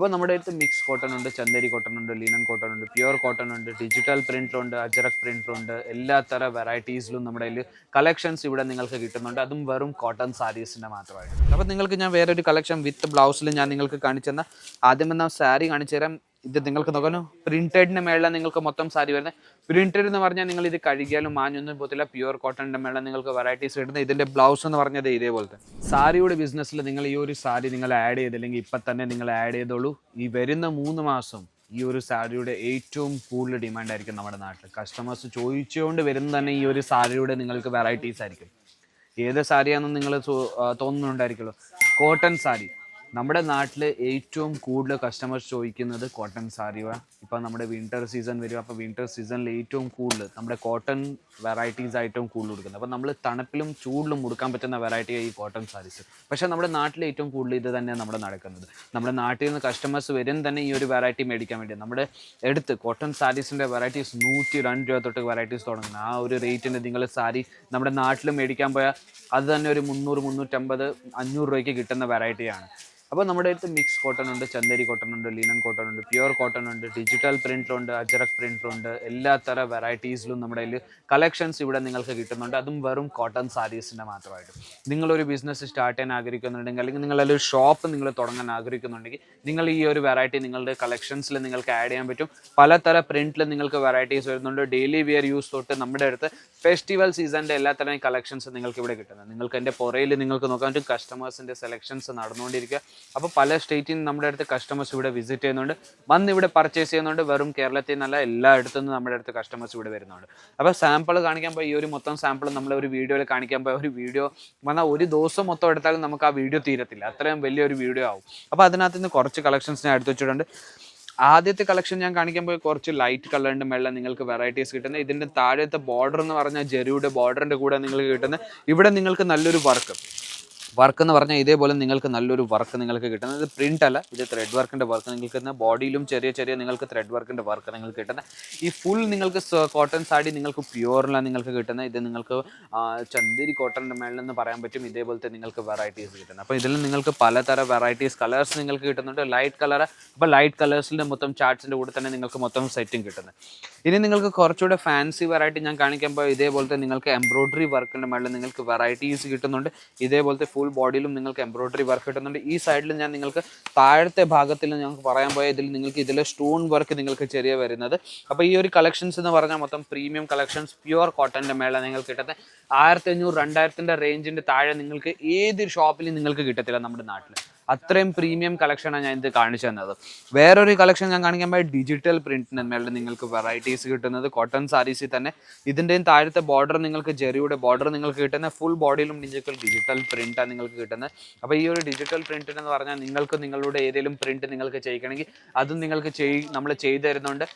അപ്പോൾ നമ്മുടെ അടുത്ത് മിക്സ് കോട്ടൺ ഉണ്ട് ചന്ദേരി കോട്ടൺ ഉണ്ട് ലീനൻ കോട്ടൺ ഉണ്ട് പ്യുവർ കോട്ടൺ ഉണ്ട് ഡിജിറ്റൽ പ്രിന്റിലുണ്ട് അജറക് പ്രിന്റിലുണ്ട് എല്ലാ തര വെറൈറ്റീസിലും നമ്മുടെ കയ്യിൽ കളക്ഷൻസ് ഇവിടെ നിങ്ങൾക്ക് കിട്ടുന്നുണ്ട്. അതും വെറും കോട്ടൺ സാരീസിന്റെ മാത്രമായിട്ട്. അപ്പോൾ നിങ്ങൾക്ക് ഞാൻ വേറെ ഒരു കളക്ഷൻ വിത്ത് ബ്ലൗസിൽ ഞാൻ നിങ്ങൾക്ക് കാണിച്ചു തന്ന ആദ്യം എന്നാൽ സാരി കാണിച്ചു തരാം. ഇത് നിങ്ങൾക്ക് നോക്കാനോ? പ്രിന്റഡിന്റെ മേളിൽ നിങ്ങൾക്ക് മൊത്തം സാരി വരുന്നത് പ്രിന്റഡ് എന്ന് പറഞ്ഞാൽ നിങ്ങൾ ഇത് കഴുകിയാലും മാഞ്ഞൊന്നും പോകത്തില്ല. പ്യുവർ കോട്ടണിന്റെ മേളിൽ നിങ്ങൾക്ക് വെറൈറ്റീസ് കിട്ടുന്നത് ഇതിന്റെ ബ്ലൗസ് എന്ന് പറഞ്ഞത് ഇതേപോലത്തെ. സാരിയുടെ ബിസിനസ്സിൽ നിങ്ങൾ ഈ ഒരു സാരി നിങ്ങൾ ആഡ് ചെയ്തില്ലെങ്കിൽ ഇപ്പം തന്നെ നിങ്ങൾ ആഡ് ചെയ്തോളൂ. ഈ വരുന്ന മൂന്ന് മാസം ഈ ഒരു സാരിയുടെ ഏറ്റവും കൂടുതൽ ഡിമാൻഡ് ആയിരിക്കും നമ്മുടെ നാട്ടിൽ. കസ്റ്റമേഴ്സ് ചോദിച്ചുകൊണ്ട് വരുന്ന തന്നെ ഈ ഒരു സാരിയുടെ നിങ്ങൾക്ക് വെറൈറ്റീസ് ആയിരിക്കും. ഏത് സാരിയാണെന്ന് നിങ്ങൾ തോന്നുന്നുണ്ടായിരിക്കുമല്ലോ. കോട്ടൺ സാരി. നമ്മുടെ നാട്ടിൽ ഏറ്റവും കൂടുതൽ കസ്റ്റമേഴ്സ് ചോദിക്കുന്നത് കോട്ടൺ സാരിവ ഇപ്പം നമ്മുടെ വിന്റർ സീസൺ വരും അപ്പോൾ വിന്റർ സീസണിൽ ഏറ്റവും കൂടുതൽ നമ്മുടെ കോട്ടൺ വെറൈറ്റീസ് ആയിട്ടും കൂടുതൽ കൊടുക്കുന്നത്. അപ്പോൾ നമ്മൾ തണുപ്പിലും ചൂടിലും കൊടുക്കാൻ പറ്റുന്ന വെറൈറ്റി ഈ കോട്ടൺ സാരീസ് പക്ഷേ നമ്മുടെ നാട്ടിൽ ഏറ്റവും കൂടുതൽ ഇത് തന്നെയാണ് നമ്മുടെ നടക്കുന്നത്. നമ്മുടെ നാട്ടിൽ നിന്ന് കസ്റ്റമേഴ്സ് വരും തന്നെ ഈ ഒരു വെറൈറ്റി മേടിക്കാൻ വേണ്ടി നമ്മുടെ എടുത്ത് കോട്ടൺ സാരീസിന്റെ വെറൈറ്റീസ് നൂറ്റി രണ്ട് രൂപ തൊട്ട് വെറൈറ്റീസ് തുടങ്ങുന്നത് ആ ഒരു റേറ്റിന് നിങ്ങൾ സാരി നമ്മുടെ നാട്ടിൽ മേടിക്കാൻ പോയാൽ അത് തന്നെ ഒരു മുന്നൂറ് മുന്നൂറ്റമ്പത് അഞ്ഞൂറ് രൂപയ്ക്ക് കിട്ടുന്ന വെറൈറ്റിയാണ് അപ്പോൾ നമ്മുടെ അടുത്ത് മിക്സ് കോട്ടൺ ഉണ്ട് ചന്ദേരി കോട്ടൺ ഉണ്ട് ലീനൻ കോട്ടൺ ഉണ്ട് പ്യുവർ കോട്ടൺ ഉണ്ട് ഡിജിറ്റൽ പ്രിന്റിലുണ്ട് അജറക് പ്രിന്റിലുണ്ട് എല്ലാ തര വെറൈറ്റീസിലും നമ്മുടെ കയ്യിൽ കളക്ഷൻസ് ഇവിടെ നിങ്ങൾക്ക് കിട്ടുന്നുണ്ട്. അതും വെറും കോട്ടൺ സാരീസിന്റെ മാത്രമായിട്ട്. നിങ്ങളൊരു ബിസിനസ് സ്റ്റാർട്ട് ചെയ്യാൻ ആഗ്രഹിക്കുന്നുണ്ടെങ്കിൽ അല്ലെങ്കിൽ നിങ്ങളൊരു ഷോപ്പ് നിങ്ങൾ തുടങ്ങാൻ ആഗ്രഹിക്കുന്നുണ്ടെങ്കിൽ നിങ്ങൾ ഈ ഒരു വെറൈറ്റി നിങ്ങളുടെ കളക്ഷൻസിൽ നിങ്ങൾക്ക് ആഡ് ചെയ്യാൻ പറ്റും. പലതര പ്രിന്റിൽ നിങ്ങൾക്ക് വെറൈറ്റീസ് വരുന്നുണ്ട്. ഡെയിലി വിയർ യൂസ് തൊട്ട് നമ്മുടെ അടുത്ത് ഫെസ്റ്റിവൽ സീസണിന്റെ എല്ലാ തരം കളക്ഷൻസ് നിങ്ങൾക്ക് ഇവിടെ കിട്ടുന്നത് നിങ്ങൾക്ക് എന്റെ പുറയിൽ നിങ്ങൾക്ക് നോക്കാൻ പറ്റും. കസ്റ്റമേഴ്സിന്റെ സെലക്ഷൻസ് നടന്നുകൊണ്ടിരിക്കുക. അപ്പോൾ പല സ്റ്റേറ്റിൽ നിന്ന് നമ്മുടെ അടുത്ത് കസ്റ്റമേഴ്സ് ഇവിടെ വിസിറ്റ് ചെയ്യുന്നുണ്ട്. വന്ന് ഇവിടെ പർച്ചേസ് ചെയ്യുന്നുണ്ട്. വെറും കേരളത്തിൽ നിന്നല്ല എല്ലായിടത്തു നിന്നും നമ്മുടെ അടുത്ത് കസ്റ്റമേഴ്സ് ഇവിടെ വരുന്നുണ്ട്. അപ്പോൾ സാമ്പിൾ കാണിക്കാൻ പോയി ഈ ഒരു മൊത്തം സാമ്പിൾ നമ്മൾ ഒരു വീഡിയോയിൽ കാണിക്കാൻ പോയി. ഒരു വീഡിയോ വന്നാൽ ഒരു ദിവസം മൊത്തം എടുത്താലും നമുക്ക് ആ വീഡിയോ തീരത്തില്ല. അത്രയും വലിയൊരു വീഡിയോ ആവും. അപ്പോൾ അതിനകത്ത് നിന്ന് കുറച്ച് കളക്ഷൻസ് ഞാൻ എടുത്തു വെച്ചിട്ടുണ്ട്. ആദ്യത്തെ കളക്ഷൻ ഞാൻ കാണിക്കാൻ പോയി കുറച്ച് ലൈറ്റ് കളറിന്റെ മേളിൽ നിങ്ങൾക്ക് വെറൈറ്റീസ് കിട്ടുന്നത് ഇതിന്റെ താഴത്തെ ബോർഡർ എന്ന് പറഞ്ഞാൽ ജെറിയുടെ ബോർഡറിന്റെ കൂടെ നിങ്ങൾക്ക് കിട്ടുന്നത് ഇവിടെ നിങ്ങൾക്ക് നല്ലൊരു വർക്ക് വർക്ക് എന്ന് പറഞ്ഞാൽ ഇതേപോലെ നിങ്ങൾക്ക് നല്ലൊരു വർക്ക് നിങ്ങൾക്ക് കിട്ടുന്നത്. പ്രിന്റ് അല്ല ഇത് ത്രെഡ് വർക്കിന്റെ വർക്ക് നിങ്ങൾക്ക് കിട്ടുന്ന ബോഡിയിലും ചെറിയ ചെറിയ നിങ്ങൾക്ക് ത്രെഡ് വർക്കിന്റെ വർക്ക് നിങ്ങൾക്ക് കിട്ടുന്ന ഈ ഫുൾ നിങ്ങൾക്ക് കോട്ടൺ സാരി നിങ്ങൾക്ക് പ്യുവറിലാണ് നിങ്ങൾക്ക് കിട്ടുന്നത്. ഇത് നിങ്ങൾക്ക് ചന്ദിരി ചന്ദേരി മേളിലെന്ന് പറയാൻ പറ്റും ഇതേപോലത്തെ നിങ്ങൾക്ക് വെറൈറ്റീസ് കിട്ടുന്നത്. അപ്പോൾ ഇതിൽ നിങ്ങൾക്ക് പലതരം വെറൈറ്റീസ് കളേഴ്സ് നിങ്ങൾക്ക് കിട്ടുന്നുണ്ട്. ലൈറ്റ് കളർ അപ്പോൾ ലൈറ്റ് കളേഴ്സിന്റെ മൊത്തം ചാർട്ട്സിന്റെ കൂടെ തന്നെ നിങ്ങൾക്ക് മൊത്തം സെറ്റും കിട്ടുന്നത്. ഇനി നിങ്ങൾക്ക് കുറച്ചുകൂടെ ഫാൻസി വെറൈറ്റി ഞാൻ കാണിക്കുമ്പോൾ ഇതേപോലത്തെ നിങ്ങൾക്ക് എംബ്രോയിഡറി വർക്കിന്റെ മേളിൽ നിങ്ങൾക്ക് വെറൈറ്റീസ് കിട്ടുന്നുണ്ട്. ഇതേപോലത്തെ ഫുൾ ബോഡിയിലും നിങ്ങൾക്ക് എംബ്രോയിഡറി വർക്ക് കിട്ടുന്നുണ്ട്. ഈ സൈഡിൽ ഞാൻ നിങ്ങൾക്ക് താഴത്തെ ഭാഗത്തിൽ ഞങ്ങൾക്ക് പറയാൻ പോയ ഇതിൽ നിങ്ങൾക്ക് ഇതിൽ സ്റ്റോൺ വർക്ക് നിങ്ങൾക്ക് ചെറിയ വരുന്നത്. അപ്പോൾ ഈ ഒരു കളക്ഷൻസ് എന്ന് പറഞ്ഞാൽ മൊത്തം പ്രീമിയം കളക്ഷൻസ് പ്യുവർ കോട്ടന്റെ മേള നിങ്ങൾക്ക് കിട്ടത്തെ ആയിരത്തി അഞ്ഞൂറ് രണ്ടായിരത്തിന്റെ റേഞ്ചിന്റെ താഴെ നിങ്ങൾക്ക് ഏതൊരു ഷോപ്പിലും നിങ്ങൾക്ക് കിട്ടത്തില്ല നമ്മുടെ നാട്ടിൽ അത്രയും പ്രീമിയം കളക്ഷനാണ് ഞാൻ ഇത് കാണിച്ചു തന്നത്. വേറൊരു കളക്ഷൻ ഞാൻ കാണിക്കാൻ പോയ ഡിജിറ്റൽ പ്രിന്റിന് മേളിൽ നിങ്ങൾക്ക് വെറൈറ്റീസ് കിട്ടുന്നത് കോട്ടൺ സാരീസിൽ തന്നെ. ഇതിന്റെയും താഴത്തെ ബോർഡർ നിങ്ങൾക്ക് ജെറിയുടെ ബോർഡർ നിങ്ങൾക്ക് കിട്ടുന്ന ഫുൾ ബോഡിയിലും ഡിജിറ്റൽ ഡിജിറ്റൽ പ്രിന്റാണ് നിങ്ങൾക്ക് കിട്ടുന്നത്. അപ്പോൾ ഈ ഒരു ഡിജിറ്റൽ പ്രിന്റ് എന്ന് പറഞ്ഞാൽ നിങ്ങൾക്ക് നിങ്ങളുടെ ഏതെങ്കിലും പ്രിന്റ് നിങ്ങൾക്ക് ചെയ്യിക്കണമെങ്കിൽ അതും നിങ്ങൾക്ക് ചെയ് നമ്മൾ ചെയ്തു തരുന്നുണ്ട്.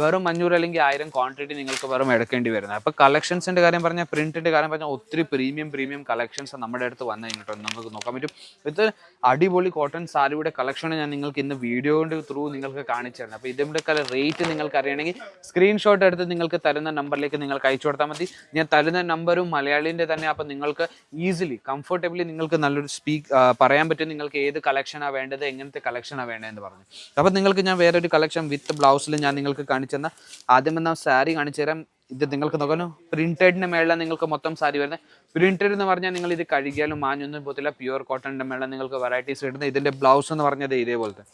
വെറും അഞ്ഞൂറ് അല്ലെങ്കിൽ ആയിരം ക്വാണ്ടിറ്റി നിങ്ങൾക്ക് വെറും എടുക്കേണ്ടി വരുന്നത്. അപ്പോൾ കളക്ഷൻസിന്റെ കാര്യം പറഞ്ഞാൽ പ്രിന്റിന്റെ കാര്യം പറഞ്ഞാൽ ഒത്തിരി പ്രീമിയം പ്രീമിയം കളക്ഷൻസ് നമ്മുടെ അടുത്ത് വന്നു കഴിഞ്ഞിട്ടുണ്ട്. നമുക്ക് നോക്കാൻ പറ്റും. ഇത് അടിപൊളി കോട്ടൺ സാരിയുടെ കളക്ഷൻ ഞാൻ നിങ്ങൾക്ക് ഇന്ന് വീഡിയോയുടെ ത്രൂ നിങ്ങൾക്ക് കാണിച്ചു തരുന്നത്. ഇതിന്റെ കാലം റേറ്റ് നിങ്ങൾക്ക് അറിയണമെങ്കിൽ സ്ക്രീൻഷോട്ട് എടുത്ത് നിങ്ങൾക്ക് തരുന്ന നമ്പറിലേക്ക് നിങ്ങൾക്ക് അയച്ചു കൊടുത്താൽ മതി. ഞാൻ തരുന്ന നമ്പറും മലയാളിന്റെ തന്നെ അപ്പോൾ നിങ്ങൾക്ക് ഈസിലി കംഫർട്ടബിളി നിങ്ങൾക്ക് നല്ലൊരു സ്പീക്ക് പറയാൻ പറ്റും നിങ്ങൾക്ക് ഏത് കളക്ഷനാണ് വേണ്ടത് എങ്ങനത്തെ കളക്ഷനാണ് വേണ്ടതെന്ന് പറഞ്ഞു. അപ്പോൾ നിങ്ങൾക്ക് ഞാൻ വേറെ ഒരു കളക്ഷൻ വിത്ത് ബ്ലൗസിൽ ഞാൻ നിങ്ങൾക്ക് കാണിച്ചു തന്ന ആദ്യം എന്നാ സാരി കാണിച്ചു തരാം. ഇത് നിങ്ങൾക്ക് നോക്കാനോ? പ്രിന്റഡിന്റെ മേളിൽ നിങ്ങൾക്ക് മൊത്തം സാരി വരുന്നത്. പ്രിന്റഡ് എന്ന് പറഞ്ഞാൽ നിങ്ങൾ ഇത് കഴുകിയാലും മാഞ്ഞൊന്നും പോത്തില്ല പ്യുവർ കോട്ടണിന്റെ മേളിൽ നിങ്ങൾക്ക് വെറൈറ്റീസ് കിട്ടുന്നത് ഇതിന്റെ ബ്ലൗസ് എന്ന് പറഞ്ഞത് ഇതേപോലത്തെ.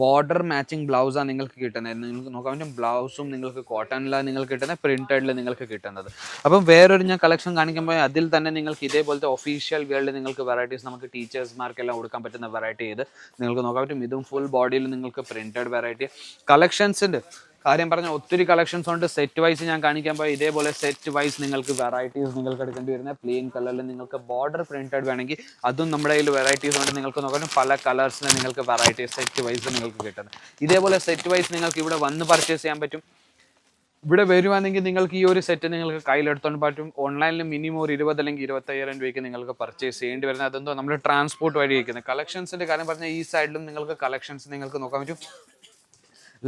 ബോർഡർ മാച്ചിങ് ആണ് നിങ്ങൾക്ക് കിട്ടുന്നത്. നിങ്ങൾക്ക് നോക്കാൻ പറ്റും ബ്ലൗസും നിങ്ങൾക്ക് കോട്ടണിലാണ് നിങ്ങൾക്ക് കിട്ടുന്നത് പ്രിന്റഡിൽ നിങ്ങൾക്ക് കിട്ടുന്നത്. അപ്പം വേറൊരു ഞാൻ കളക്ഷൻ കാണിക്കുമ്പോൾ അതിൽ തന്നെ നിങ്ങൾക്ക് ഇതേപോലത്തെ ഒഫീഷ്യൽ വേൾഡ് നിങ്ങൾക്ക് വെറൈറ്റീസ് നമുക്ക് ടീച്ചേഴ്സ്മാർക്കെല്ലാം കൊടുക്കാൻ പറ്റുന്ന വെറൈറ്റി ഇത് നിങ്ങൾക്ക് നോക്കാൻ പറ്റും ഇതും ഫുൾ ബോഡിയിൽ നിങ്ങൾക്ക് പ്രിന്റഡ് വെറൈറ്റി കളക്ഷൻസിന്റെ കാര്യം പറഞ്ഞ ഒത്തിരി കളക്ഷൻസ് ഉണ്ട്. സെറ്റ് വൈസ് ഞാൻ കാണിക്കാൻ പോയി ഇതേപോലെ സെറ്റ് വൈസ് നിങ്ങൾക്ക് വെറൈറ്റീസ് നിങ്ങൾക്ക് എടുക്കേണ്ടി വരുന്നത് പ്ലെയിൻ കളറിൽ നിങ്ങൾക്ക് ബോർഡർ പ്രിന്റഡ് വേണമെങ്കിൽ അതും നമ്മുടെ കയ്യിൽ വെറൈറ്റീസ് ഉണ്ട്. നിങ്ങൾക്ക് നോക്കാനും പല കളേഴ്സിന് നിങ്ങൾക്ക് വെറൈറ്റീസ് സെറ്റ് വൈസ് നിങ്ങൾക്ക് കിട്ടുന്നത്. ഇതേപോലെ സെറ്റ് വൈസ് നിങ്ങൾക്ക് ഇവിടെ വന്ന് പർച്ചേസ് ചെയ്യാൻ പറ്റും. ഇവിടെ വരുവാണെങ്കിൽ നിങ്ങൾക്ക് ഈ ഒരു സെറ്റ് നിങ്ങൾക്ക് കയ്യിലെടുത്തോണ്ട് പറ്റും. ഓൺലൈനിൽ മിനിമം ഒരു ഇരുപത് അല്ലെങ്കിൽ ഇരുപത്തയ്യായിരം രൂപയ്ക്ക് നിങ്ങൾക്ക് പർച്ചേസ് ചെയ്യേണ്ടി വരുന്നത്. അതെന്തോ നമ്മൾ ട്രാൻസ്പോർട്ട് വഴി വയ്ക്കുന്നത് കളക്ഷൻസിന്റെ കാര്യം പറഞ്ഞാൽ ഈ സൈഡിലും നിങ്ങൾക്ക് കളക്ഷൻസ് നിങ്ങൾക്ക് നോക്കാൻ പറ്റും.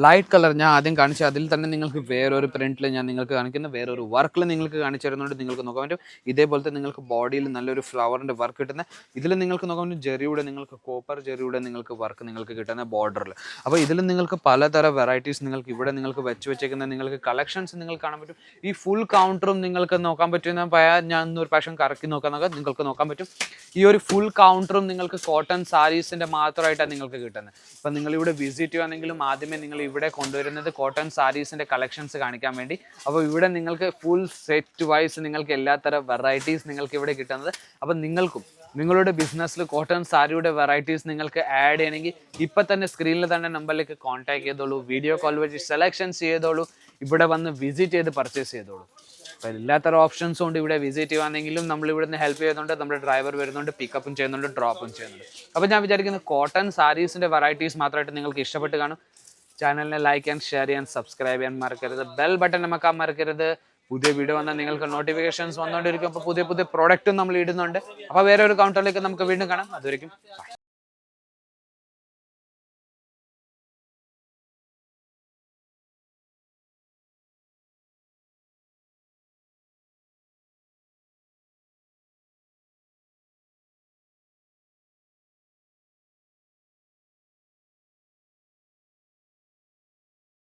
ലൈറ്റ് കളർ ഞാൻ ആദ്യം കാണിച്ചു അതിൽ തന്നെ നിങ്ങൾക്ക് വേറൊരു പ്രിന്റിൽ ഞാൻ നിങ്ങൾക്ക് കാണിക്കുന്ന വേറൊരു വർക്കിൽ നിങ്ങൾക്ക് കാണിച്ചു തരുന്നുണ്ട് നിങ്ങൾക്ക് നോക്കാൻ പറ്റും. ഇതേപോലത്തെ നിങ്ങൾക്ക് ബോഡിയിൽ നല്ലൊരു ഫ്ലവറിന്റെ വർക്ക് കിട്ടുന്ന ഇതിൽ നിങ്ങൾക്ക് നോക്കാൻ പറ്റും ജെറിയുടെ നിങ്ങൾക്ക് കോപ്പർ ജെറിയുടെ നിങ്ങൾക്ക് വർക്ക് നിങ്ങൾക്ക് കിട്ടുന്ന ബോർഡറിൽ അപ്പോൾ ഇതിൽ നിങ്ങൾക്ക് പലതരം വെറൈറ്റീസ് നിങ്ങൾക്ക് ഇവിടെ നിങ്ങൾക്ക് വെച്ച് വെച്ചേക്കുന്ന നിങ്ങൾക്ക് കളക്ഷൻസ് നിങ്ങൾക്ക് കാണാൻ പറ്റും. ഈ ഫുൾ കൗണ്ടറും നിങ്ങൾക്ക് നോക്കാൻ പറ്റുന്ന ഞാൻ ഒരു പ്രാവശ്യം കറക്കി നോക്കാൻ നോക്കാം. നിങ്ങൾക്ക് നോക്കാൻ പറ്റും. ഈ ഒരു ഫുൾ കൗണ്ടറും നിങ്ങൾക്ക് കോട്ടൺ സാരീസിന്റെ മാത്രമായിട്ടാണ് നിങ്ങൾക്ക് കിട്ടുന്നത് അപ്പം നിങ്ങളിവിടെ വിസിറ്റ് ചെയ്യുകയാണെങ്കിലും ആദ്യമേ നിങ്ങൾ ഇവിടെ കൊണ്ടുവരുന്നത് കോട്ടൺ സാരീസിന്റെ കളക്ഷൻസ് കാണിക്കാൻ വേണ്ടി. അപ്പോൾ ഇവിടെ നിങ്ങൾക്ക് ഫുൾ സെറ്റ് വൈസ് നിങ്ങൾക്ക് എല്ലാത്തരം വെറൈറ്റീസ് നിങ്ങൾക്ക് ഇവിടെ കിട്ടുന്നത്. അപ്പോൾ നിങ്ങൾക്കും നിങ്ങളുടെ ബിസിനസ്സിൽ കോട്ടൺ സാരിയുടെ വെറൈറ്റീസ് നിങ്ങൾക്ക് ആഡ് ചെയ്യണമെങ്കിൽ ഇപ്പം തന്നെ സ്ക്രീനിൽ തന്നെ നമ്പറിലേക്ക് കോൺടാക്ട് ചെയ്തോളൂ. വീഡിയോ കോൾ വഴി സെലക്ഷൻസ് ചെയ്തോളൂ. ഇവിടെ വന്ന് വിസിറ്റ് ചെയ്ത് പർച്ചേസ് ചെയ്തോളൂ. അപ്പോൾ എല്ലാത്തരം ഓപ്ഷൻസും ഉണ്ട് ഇവിടെ വിസിറ്റ് ചെയ്യുവാണെങ്കിലും നമ്മൾ ഇവിടുന്ന് ഹെൽപ്പ് ചെയ്യുന്നുണ്ട്. നമ്മുടെ ഡ്രൈവർ വരുന്നുണ്ട് പിക്കപ്പും ചെയ്യുന്നുണ്ട് ഡ്രോപ്പും ചെയ്യുന്നുണ്ട്. അപ്പോൾ ഞാൻ വിചാരിക്കുന്നത് കോട്ടൺ സാരീസിന്റെ വെറൈറ്റീസ് മാത്രമായിട്ട് നിങ്ങൾക്ക് ഇഷ്ടപ്പെട്ട് കാണും. ചാനലിനെ ലൈക്ക് ആൻഡ് ഷെയർ ചെയ്യാൻ സബ്സ്ക്രൈബ് ചെയ്യാൻ മറക്കരുത്. ബെൽ ബട്ടൺ നമുക്ക് മറക്കരുത്. പുതിയ വീഡിയോ വന്നാൽ നിങ്ങൾക്ക് നോട്ടിഫിക്കേഷൻസ് വന്നുകൊണ്ടിരിക്കും. അപ്പോൾ പുതിയ പുതിയ പ്രോഡക്റ്റും നമ്മൾ ഇടുന്നുണ്ട്. അപ്പോൾ വേറെ ഒരു കൗണ്ടറിലേക്ക് നമുക്ക് വീണ്ടും കാണാം. അതുവരെയും.